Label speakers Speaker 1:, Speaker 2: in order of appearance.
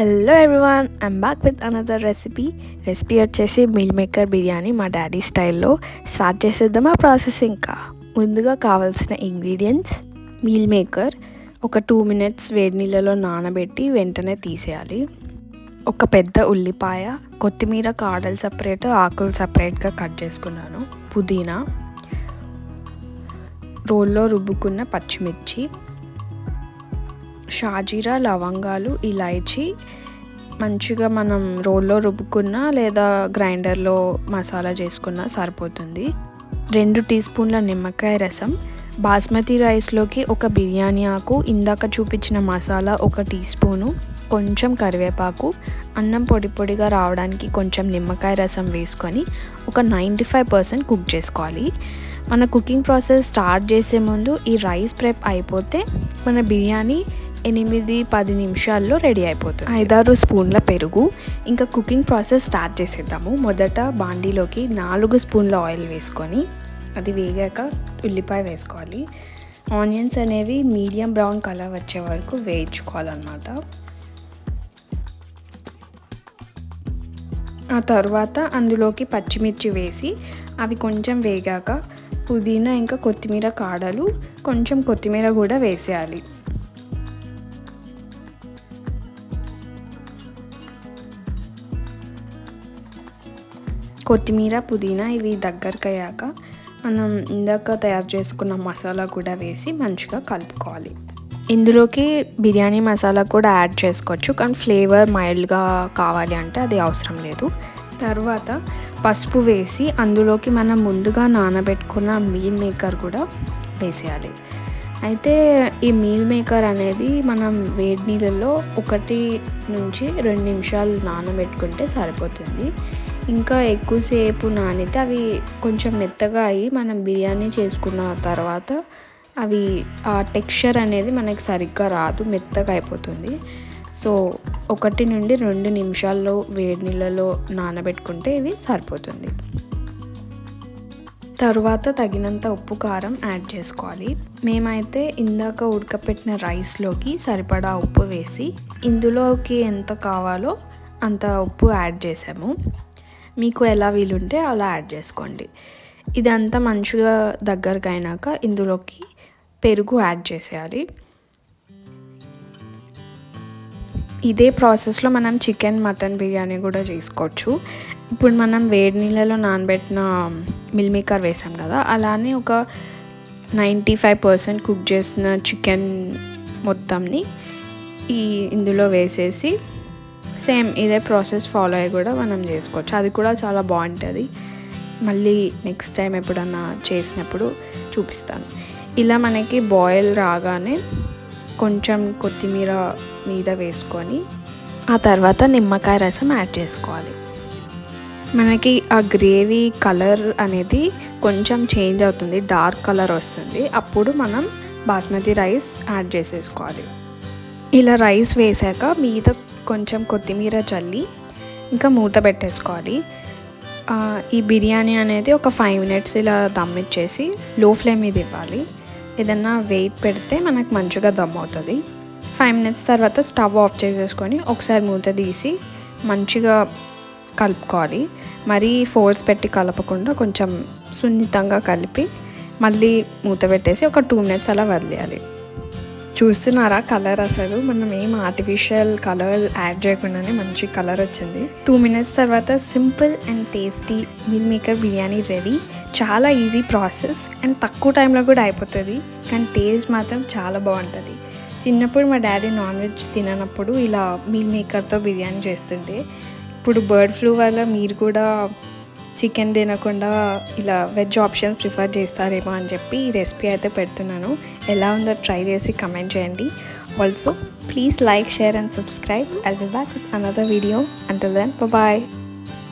Speaker 1: Hello everyone I'm back with another recipe recipe వచ్చేసి meal maker biryani మా daddy స్టైల్లో start చేసేద్దామా ప్రాసెస్ ఇంకా? ముందుగా కావాల్సిన ఇంగ్రీడియంట్స్ మీల్ మేకర్ ఒక టూ మినిట్స్ వేడి నీళ్ళలో నానబెట్టి వెంటనే తీసేయాలి. ఒక పెద్ద ఉల్లిపాయ కొత్తిమీర కాడలు సపరేట్ ఆకులు సపరేట్గా కట్ చేసుకున్నాను. పుదీనా. రోల్లో రుబ్బుకున్న పచ్చిమిర్చి. షాజీరా లవంగాలు ఇలాయచి మంచిగా మనం రోల్లో రుబ్బుకున్న లేదా గ్రైండర్లో మసాలా చేసుకున్న సరిపోతుంది. రెండు టీ స్పూన్ల నిమ్మకాయ రసం బాస్మతి రైస్లోకి ఒక బిర్యానీ ఆకు ఇందాక చూపించిన మసాలా ఒక టీ స్పూను కొంచెం కరివేపాకు అన్నం పొడి పొడిగా రావడానికి కొంచెం నిమ్మకాయ రసం వేసుకొని ఒక నైంటీ ఫైవ్ పర్సెంట్ కుక్ చేసుకోవాలి. మన కుకింగ్ ప్రాసెస్ స్టార్ట్ చేసే ముందు ఈ రైస్ ప్రెప్ అయిపోతే మన బిర్యానీ ఎనిమిది పది నిమిషాల్లో రెడీ అయిపోతుంది. ఐదారు స్పూన్ల పెరుగు. ఇంకా కుకింగ్ ప్రాసెస్ స్టార్ట్ చేసేద్దాము. మొదట బాండీలోకి నాలుగు స్పూన్ల ఆయిల్ వేసుకొని అది వేగాక ఉల్లిపాయ వేసుకోవాలి. ఆనియన్స్ అనేవి మీడియం బ్రౌన్ కలర్ వచ్చే వరకు వేయించుకోవాలన్నమాట. ఆ తర్వాత అందులోకి పచ్చిమిర్చి వేసి అవి కొంచెం వేగాక పుదీనా ఇంకా కొత్తిమీర కాడలు కొంచెం కొత్తిమీర కూడా వేసేయాలి. కొత్తిమీర పుదీనా ఇవి దగ్గరకు అయ్యాక మనం ఇందాక తయారు చేసుకున్న మసాలా కూడా వేసి మంచిగా కలుపుకోవాలి. ఇందులోకి బిర్యానీ మసాలా కూడా యాడ్ చేసుకోవచ్చు. కానీ ఫ్లేవర్ మైల్డ్గా కావాలి అంటే అది అవసరం లేదు. తర్వాత పసుపు వేసి అందులోకి మనం ముందుగా నానబెట్టుకున్న మీల్ మేకర్ కూడా వేసేయాలి. అయితే ఈ మీల్ మేకర్ అనేది మనం వేడి నీళ్ళల్లో ఒకటి నుంచి రెండు నిమిషాలు నానబెట్టుకుంటే సరిపోతుంది. ఇంకా ఎక్కువసేపు నానితే అవి కొంచెం మెత్తగా అయ్యి మనం బిర్యానీ చేసుకున్న తర్వాత అవి ఆ టెక్స్చర్ అనేది మనకి సరిగ్గా రాదు మెత్తగా అయిపోతుంది. సో ఒకటి నుండి రెండు నిమిషాల్లో వేడి నీళ్ళలో నానబెట్టుకుంటే ఇవి సరిపోతుంది. తరువాత తగినంత ఉప్పు కారం యాడ్ చేసుకోవాలి. మేమైతే ఇందాక ఉడకపెట్టిన రైస్లోకి సరిపడా ఉప్పు వేసి ఇందులోకి ఎంత కావాలో అంత ఉప్పు యాడ్ చేసాము. మీకు ఎలా వీలుంటే అలా యాడ్ చేసుకోండి. ఇదంతా మంచిగా దగ్గరకు అయినాక ఇందులోకి పెరుగు యాడ్ చేసేయాలి. ఇదే ప్రాసెస్లో మనం చికెన్ మటన్ బిర్యానీ కూడా చేసుకోవచ్చు. ఇప్పుడు మనం వేడి నీళ్ళలో నానబెట్టిన మిల్మేకర్ వేసాం కదా అలానే ఒక నైంటీ ఫైవ్ పర్సెంట్ కుక్ చేసిన చికెన్ మొత్తంని ఈ ఇందులో వేసేసి సేమ్ ఇదే ప్రాసెస్ ఫాలో అయ్యి కూడా మనం చేసుకోవచ్చు. అది కూడా చాలా బాగుంటుంది. మళ్ళీ నెక్స్ట్ టైం ఎప్పుడన్నా చేసినప్పుడు చూపిస్తాను. ఇలా మనకి బాయిల్ రాగానే కొంచెం కొత్తిమీర మీద వేసుకొని ఆ తర్వాత నిమ్మకాయ రసం యాడ్ చేసుకోవాలి. మనకి ఆ గ్రేవీ కలర్ అనేది కొంచెం చేంజ్ అవుతుంది. డార్క్ కలర్ వస్తుంది. అప్పుడు మనం బాస్మతి రైస్ యాడ్ చేసేసుకోవాలి. ఇలా రైస్ వేసాక మీద కొంచెం కొత్తిమీర చల్లి ఇంకా మూత పెట్టేసుకోవాలి. ఈ బిర్యానీ అనేది ఒక ఫైవ్ మినిట్స్ ఇలా దమ్ ఇచ్చేసి లో ఫ్లేమ్ మీద ఇవ్వాలి. ఏదన్నా వెయిట్ పెడితే మనకు మంచిగా దమ్ అవుతుంది. ఫైవ్ మినిట్స్ తర్వాత స్టవ్ ఆఫ్ చేసేసుకొని ఒకసారి మూత తీసి మంచిగా కలుపుకోవాలి. మరీ ఫోర్స్ పెట్టి కలపకుండా కొంచెం సున్నితంగా కలిపి మళ్ళీ మూత పెట్టేసి ఒక టూ మినిట్స్ అలా వదిలేయాలి. చూస్తున్నారా కలర్ అసలు? మనం ఏం ఆర్టిఫిషియల్ కలర్ యాడ్ చేయకుండానే మంచి కలర్ వచ్చింది. టూ మినిట్స్ తర్వాత simple and tasty meal maker biryani ready చాలా ఈజీ ప్రాసెస్ అండ్ తక్కువ టైంలో కూడా అయిపోతుంది. కానీ టేస్ట్ మాత్రం చాలా బాగుంటుంది. చిన్నప్పుడు మా డాడీ నాన్ వెజ్ తిననప్పుడు ఇలా మీల్ మేకర్తో బిర్యానీ చేస్తుంటే ఇప్పుడు బర్డ్ ఫ్లూ వల్ల మీరు కూడా చికెన్ తినకుండా ఇలా వెజ్ ఆప్షన్స్ ప్రిఫర్ చేస్తారేమో అని చెప్పి ఈ రెసిపీ అయితే పెడుతున్నాను. ఎలా ఉందో ట్రై చేసి కమెంట్ చేయండి. Also please like share and subscribe I be back with another video until then bye